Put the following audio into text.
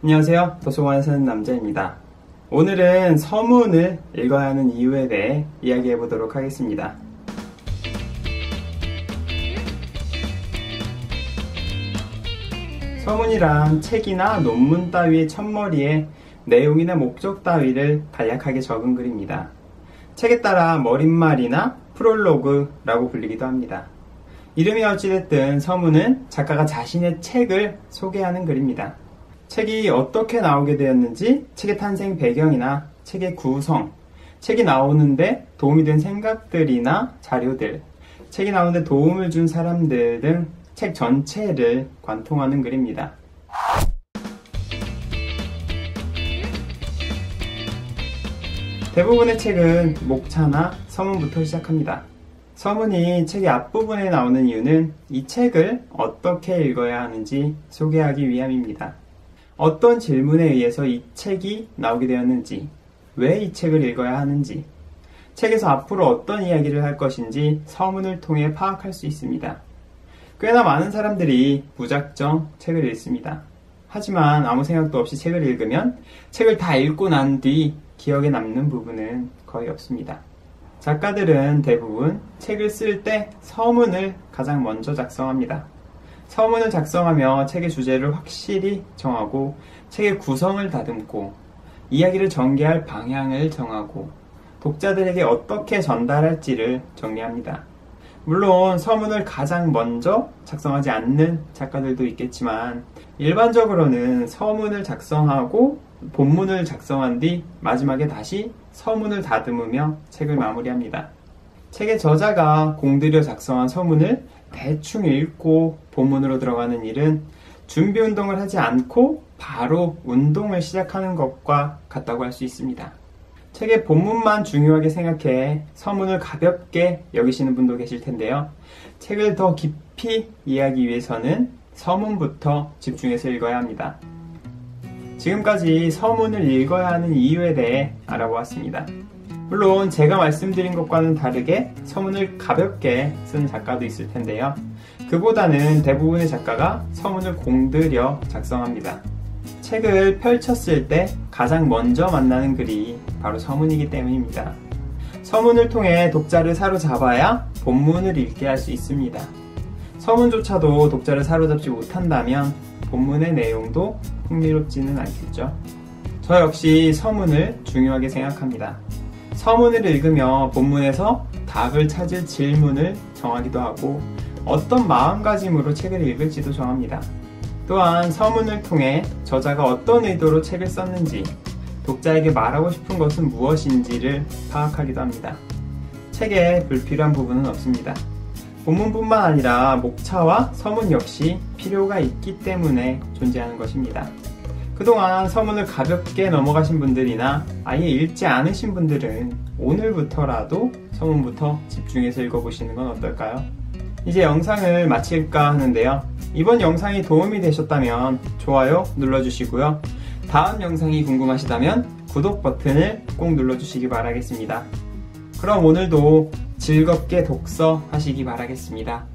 안녕하세요. 도서관에 사는 남자입니다. 오늘은 서문을 읽어야 하는 이유에 대해 이야기해 보도록 하겠습니다. 서문이란 책이나 논문 따위의 첫머리에 내용이나 목적 따위를 간략하게 적은 글입니다. 책에 따라 머릿말이나 프롤로그라고 불리기도 합니다. 이름이 어찌됐든 서문은 작가가 자신의 책을 소개하는 글입니다. 책이 어떻게 나오게 되었는지, 책의 탄생 배경이나 책의 구성, 책이 나오는데 도움이 된 생각들이나 자료들, 책이 나오는데 도움을 준 사람들 등 책 전체를 관통하는 글입니다. 대부분의 책은 목차나 서문부터 시작합니다. 서문이 책의 앞부분에 나오는 이유는 이 책을 어떻게 읽어야 하는지 소개하기 위함입니다. 어떤 질문에 의해서 이 책이 나오게 되었는지, 왜 이 책을 읽어야 하는지, 책에서 앞으로 어떤 이야기를 할 것인지 서문을 통해 파악할 수 있습니다. 꽤나 많은 사람들이 무작정 책을 읽습니다. 하지만 아무 생각도 없이 책을 읽으면 책을 다 읽고 난 뒤 기억에 남는 부분은 거의 없습니다. 작가들은 대부분 책을 쓸 때 서문을 가장 먼저 작성합니다. 서문을 작성하며 책의 주제를 확실히 정하고 책의 구성을 다듬고 이야기를 전개할 방향을 정하고 독자들에게 어떻게 전달할지를 정리합니다. 물론 서문을 가장 먼저 작성하지 않는 작가들도 있겠지만 일반적으로는 서문을 작성하고 본문을 작성한 뒤 마지막에 다시 서문을 다듬으며 책을 마무리합니다. 책의 저자가 공들여 작성한 서문을 대충 읽고 본문으로 들어가는 일은 준비 운동을 하지 않고 바로 운동을 시작하는 것과 같다고 할 수 있습니다. 책의 본문만 중요하게 생각해 서문을 가볍게 여기시는 분도 계실 텐데요. 책을 더 깊이 이해하기 위해서는 서문부터 집중해서 읽어야 합니다. 지금까지 서문을 읽어야 하는 이유에 대해 알아보았습니다. 물론 제가 말씀드린 것과는 다르게 서문을 가볍게 쓰는 작가도 있을 텐데요. 그보다는 대부분의 작가가 서문을 공들여 작성합니다. 책을 펼쳤을 때 가장 먼저 만나는 글이 바로 서문이기 때문입니다. 서문을 통해 독자를 사로잡아야 본문을 읽게 할 수 있습니다. 서문조차도 독자를 사로잡지 못한다면 본문의 내용도 흥미롭지는 않겠죠. 저 역시 서문을 중요하게 생각합니다. 서문을 읽으며 본문에서 답을 찾을 질문을 정하기도 하고 어떤 마음가짐으로 책을 읽을지도 정합니다. 또한 서문을 통해 저자가 어떤 의도로 책을 썼는지 독자에게 말하고 싶은 것은 무엇인지를 파악하기도 합니다. 책에 불필요한 부분은 없습니다. 본문뿐만 아니라 목차와 서문 역시 필요가 있기 때문에 존재하는 것입니다. 그동안 서문을 가볍게 넘어가신 분들이나 아예 읽지 않으신 분들은 오늘부터라도 서문부터 집중해서 읽어보시는 건 어떨까요? 이제 영상을 마칠까 하는데요. 이번 영상이 도움이 되셨다면 좋아요 눌러주시고요. 다음 영상이 궁금하시다면 구독 버튼을 꼭 눌러주시기 바라겠습니다. 그럼 오늘도 즐겁게 독서 하시기 바라겠습니다.